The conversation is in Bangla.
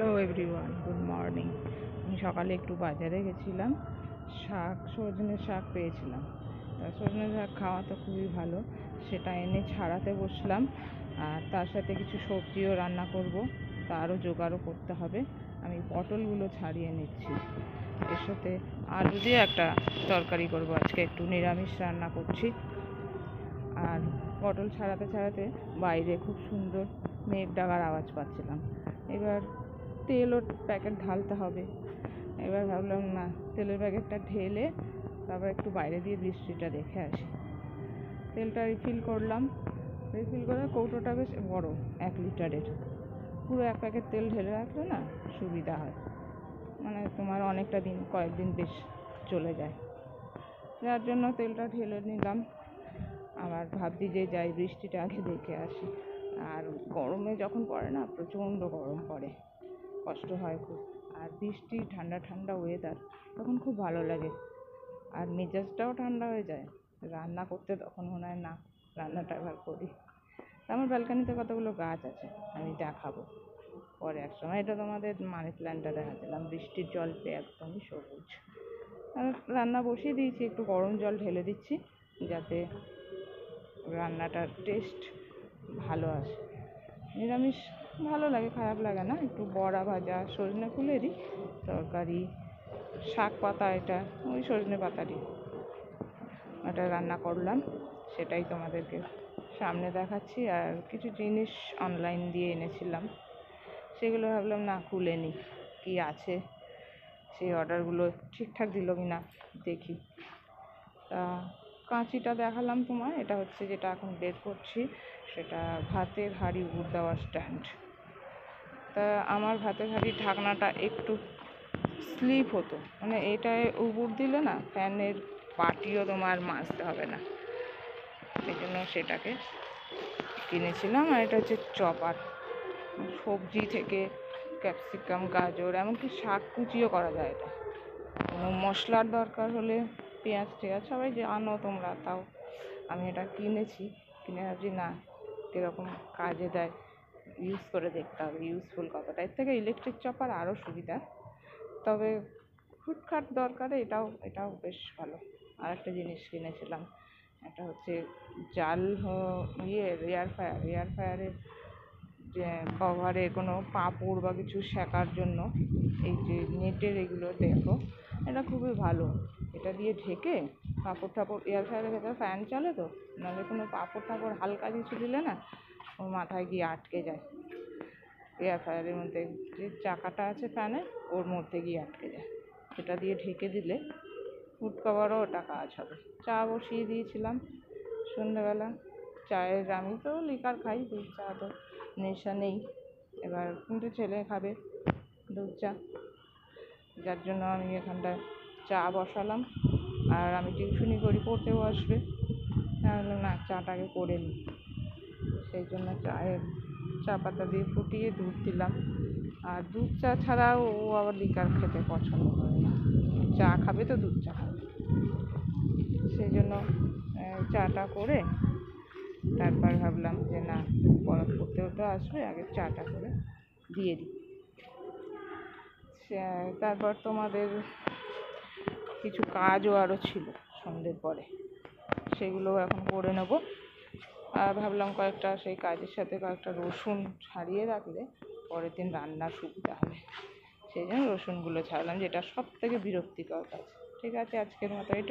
Hello everyone, good morning. আমি সকালে একটু বাজারে গেছিলাম, শাক, সজনে শাক পেয়েছিলাম। তা সজনে শাক খাওয়া তো খুবই ভালো, সেটা এনে ছাড়াতে বসলাম। আর তার সাথে কিছু সবজিও রান্না করব, তারও জোগাড়ও করতে হবে। আমি পটলগুলো ছাড়িয়ে নিচ্ছি। এর সাথে আলু দিয়ে একটা তরকারি করব, আজকে একটু নিরামিষ রান্না করছি। আর পটল ছাড়াতে ছাড়াতে বাইরে খুব সুন্দর মেঘ ডাকার আওয়াজ পাচ্ছিলাম। এবার তেলও প্যাকেট ঢালতে হবে। এবার ভাবলাম, না, তেলের প্যাকেটটা ঢেলে তারপর একটু বাইরে দিয়ে বৃষ্টিটা দেখে আসি। তেলটা রিফিল করলাম। রিফিল করে কৌটোটা বেশ বড়, এক লিটারের। পুরো এক প্যাকেট তেল ঢেলে রাখলে না সুবিধা হয়। মানে তোমার অনেকটা দিন, কয়েকদিন বেশ চলে যায়। যার জন্য তেলটা ঢেলে নিলাম। আবার ভাবছি যে যাই বৃষ্টিটা আগে দেখে আসি। আর গরমে যখন পড়ে না, প্রচণ্ড গরম পড়ে। কষ্ট হয় খুব। আর বৃষ্টি, ঠান্ডা ঠান্ডা ওয়েদার তখন খুব ভালো লাগে। আর মেজাজটাও ঠান্ডা হয়ে যায়। রান্না করতে তখন মনে হয়, না, রান্নাটা এবার করি। আমার ব্যালকানিতে কতগুলো গাছ আছে, আমি দেখাবো। পরে এক সময় এটা তোমাদের মানি প্ল্যান্টটা দেখাচ্ছিলাম। বৃষ্টির জল পেয়ে একদমই সবুজ। রান্না বসিয়ে দিয়েছি, একটু গরম জল ঢেলে দিচ্ছি, যাতে রান্নাটার টেস্ট ভালো আসে। নিরামিষ ভালো লাগে, খারাপ লাগে না। একটু বড়া ভাজা, সজনে ফুলেরই তরকারি, শাক পাতা এটা, ওই সজনে পাতারই। এটা রান্না করলাম, সেটাই তোমাদেরকে সামনে দেখাচ্ছি। আর কিছু জিনিস অনলাইন দিয়ে এনেছিলাম, সেগুলো ভাবলাম, না, খুলে নিই কী আছে? সেই অর্ডারগুলো ঠিকঠাক দিল কি না দেখি। তা কাঁচিটা দেখালাম তোমায়, এটা হচ্ছে যেটা এখন বের করছি, সেটা ভাতের হাঁড়ি উপর দেওয়ার স্ট্যান্ড তা আমার ভাতের হাঁড়ির ঢাকনাটা একটু স্লিপ হতো। মানে এটায় উপর দিলে না ফ্যানের পাটিও তোমার মাজতে হবে না। সেই জন্য সেটাকে কিনেছিলাম আর এটা হচ্ছে চপার। সবজি থেকে ক্যাপসিকাম, গাজর, এমনকি শাক কুচিও করা যায় এটা। মশলার দরকার হলে পেঁয়াজ টেয়াজ সবাই জানো তোমরা, তাও আমি এটা কিনেছি। কিনে ভাবছি না, কীরকম কাজে দেয়। ইউজ করে দেখতে হবে ইউজফুল কতটা। এর থেকে ইলেকট্রিক চপার আরও সুবিধা। তবে হুটখাট দরকারে এটাও এটাও বেশ ভালো। আর একটা জিনিস কিনেছিলাম একটা হচ্ছে জাল ইয়ে এয়ার ফায়ার এয়ার ফায়ারের যে কভারে কোনো পাঁপড় বা কিছু সেকার জন্য, এই যে নেটের এগুলো দেখো, এটা খুবই ভালো। এটা দিয়ে ঢেকে পাঁপড় টাপড় এয়ার ফায়ারের ভেতরে ফ্যান চলে তো, নাহলে কোনো পাঁপড় টাপড় হালকা কিছু দিলে না ওর মাথায় গিয়ে আটকে যায়। এয়ার ফায়ারের মধ্যে যে চাকাটা আছে ফ্যানের ওর মধ্যে গিয়ে আটকে যায়। সেটা দিয়ে ঢেকে দিলে ফুড কভারও ওটা কাজ হবে। চা বসিয়ে দিয়েছিলাম সন্ধ্যাবেলা। চায়ের, আমি তো লিকার খাই, দুধ চা তো নেশা নেই। এবার কিন্তু ছেলে খাবে দুধ চা। যার জন্য আমি এখানটায় চা বসালাম। আর আমি টিউশনি করি, পড়তেও আসবে। তাহলে না, চাটাকে করে নিই। সেই জন্য চায়ের চা পাতা দিয়ে ফুটিয়ে দুধ দিলাম। আর দুধ চা ছাড়াও ও আবার লিকার খেতে পছন্দ করে না। চা খাবে তো দুধ চা খাবে। সেই জন্য চাটা করে তারপর ভাবলাম যে না পড়তেও তো আসবে, আগে চাটা করে দিয়ে দিই। তারপর তোমাদের কিছু কাজও আরও ছিল সন্ধ্যের পরে। সেগুলো এখন করে নেব। ভাবলাম কয়েকটা সেই কাজের সাথে কয়েকটা রসুন ছাড়িয়ে রাখলে পরের দিন রান্নার সুবিধা হবে। সেই জন্য রসুনগুলো ছাড়লাম, যেটা সব থেকে বিরক্তিকর কাজ। ঠিক আছে, আজকের মতো এটুকু